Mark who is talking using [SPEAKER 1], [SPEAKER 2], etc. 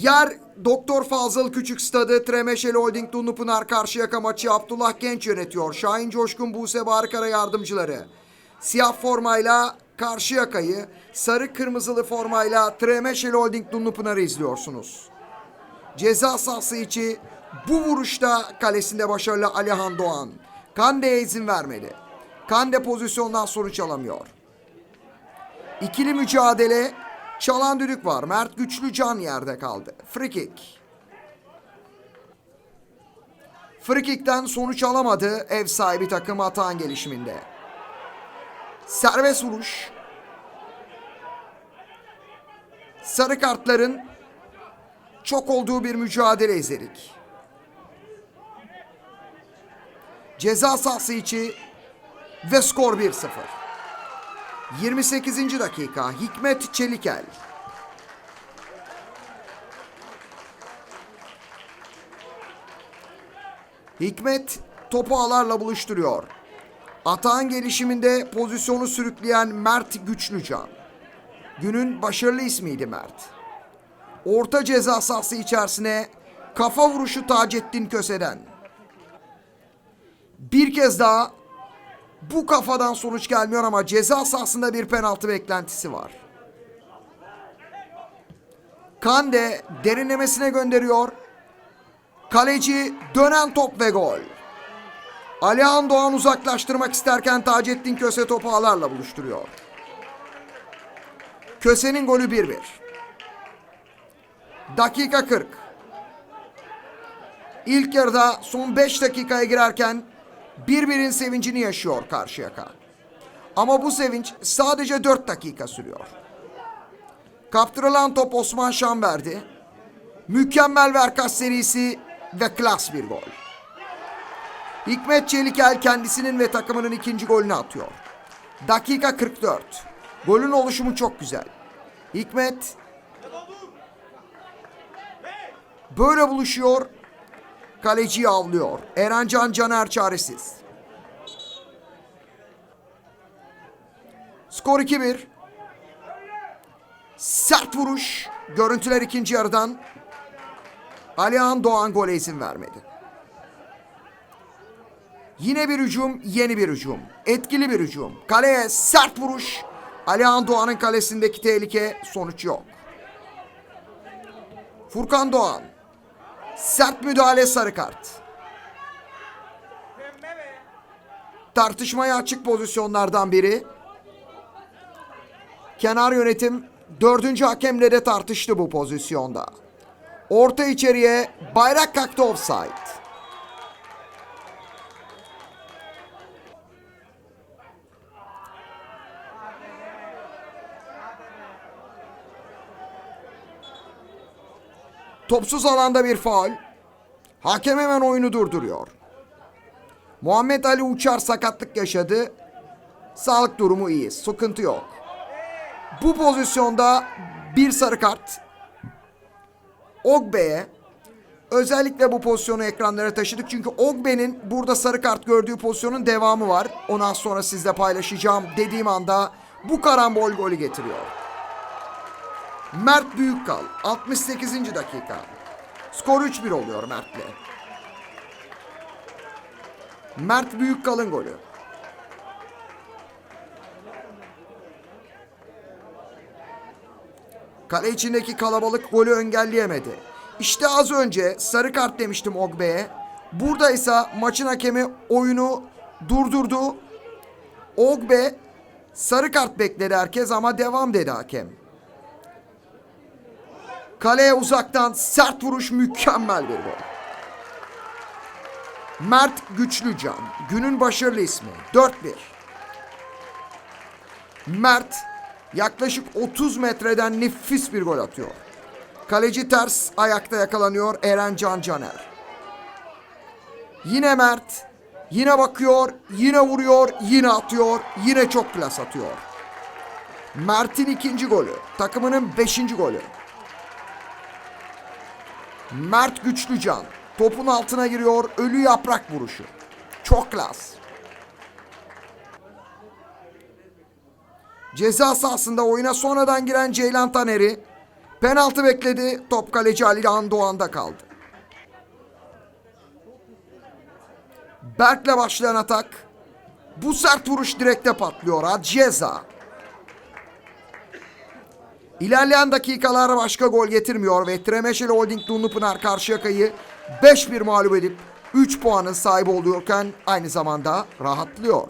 [SPEAKER 1] Yer Doktor Fazıl Küçük Stadı Tremeşel Holding Dumlupınar Karşıyaka maçı Abdullah Genç yönetiyor. Şahin Coşkun Buse Barkara yardımcıları. Siyah formayla Karşıyaka'yı, sarı kırmızılı formayla Tremeşel Holding Dumlupınar'ı izliyorsunuz. Ceza sahası içi bu vuruşta kalesinde başarılı Alihan Doğan. Kande'ye izin vermedi. Kande pozisyondan sonuç alamıyor. İkili mücadele çalan düdük var. Mert Güçlü can yerde kaldı. Free kick. Free kick'ten sonuç alamadı ev sahibi takım Atahan gelişiminde. Serbest vuruş. Sarı kartların çok olduğu bir mücadele izledik. Ceza sahası içi ve skor 1-0. 28. dakika Hikmet Çelikel. Hikmet topu ağlarla buluşturuyor. Atağın gelişiminde pozisyonu sürükleyen Mert Güçlücan. Günün başarılı ismiydi Mert. Orta ceza sahası içerisine kafa vuruşu Taceddin Köse'den. Bir kez daha bu kafadan sonuç gelmiyor ama ceza sahasında bir penaltı beklentisi var. Kande derinlemesine gönderiyor. Kaleci dönen top ve gol. Alihan Doğan uzaklaştırmak isterken Taceddin Köse topu ağlarla buluşturuyor. Köse'nin golü 1-1. Dakika 40. İlk yarıda son 5 dakikaya girerken birbirin sevincini yaşıyor Karşıyaka. Ama bu sevinç sadece 4 dakika sürüyor. Kaptırılan top Osman Şamberdi. Mükemmel verkaç serisi ve klas bir gol. Hikmet Çelikel kendisinin ve takımının ikinci golünü atıyor. Dakika 44. Golün oluşumu çok güzel. Hikmet böyle buluşuyor. Kaleciyi avlıyor. Erencan Caner çaresiz. Skor 2-1. Sert vuruş. Görüntüler ikinci yarıdan. Alihan Doğan gole izin vermedi. Yine bir hücum, yeni bir hücum. Etkili bir hücum. Kaleye sert vuruş. Alihan Doğan'ın kalesindeki tehlike sonuç yok. Furkan Doğan. Sert müdahale sarı kart. Tartışmaya açık pozisyonlardan biri. Kenar yönetim dördüncü hakemle de tartıştı bu pozisyonda. Orta içeriye bayrak kalktı offside. Topsuz alanda bir faul. Hakem hemen oyunu durduruyor. Muhammed Ali Uçar sakatlık yaşadı. Sağlık durumu iyi. Sıkıntı yok. Bu pozisyonda bir sarı kart. Ogbe'ye özellikle bu pozisyonu ekranlara taşıdık. Çünkü Ogbe'nin burada sarı kart gördüğü pozisyonun devamı var. Ondan sonra sizle paylaşacağım dediğim anda bu karambol golü getiriyor. Mert Büyükkal 68. dakika. Skor 3-1 oluyor Mert'le. Mert Büyükkal'ın golü. Kale içindeki kalabalık golü engelleyemedi. İşte az önce sarı kart demiştim Ogbe'ye. Burada ise maçın hakemi oyunu durdurdu. Ogbe sarı kart bekledi herkes ama devam dedi hakem. Kaleye uzaktan sert vuruş mükemmel bir gol. Mert Güçlücan günün başarılı ismi 4-1. Mert yaklaşık 30 metreden nefis bir gol atıyor. Kaleci ters ayakta yakalanıyor Eren Can Caner. Yine Mert yine bakıyor, yine vuruyor, yine atıyor, yine çok klas atıyor. Mert'in ikinci golü, takımının beşinci golü. Mert Güçlücan topun altına giriyor. Ölü yaprak vuruşu. Çok klas. Ceza sahasında oyuna sonradan giren Ceylan Taner'i Penaltı bekledi. Top kaleci Ali Doğan'da kaldı. Berk'le başlayan atak. Bu sert vuruş direkte patlıyor. Aceza. İlerleyen dakikalar başka gol getirmiyor ve Tremeşel Holding Dunlupınar Karşıyaka'yı 5-1 mağlup edip 3 puanın sahibi oluyorken aynı zamanda rahatlıyor.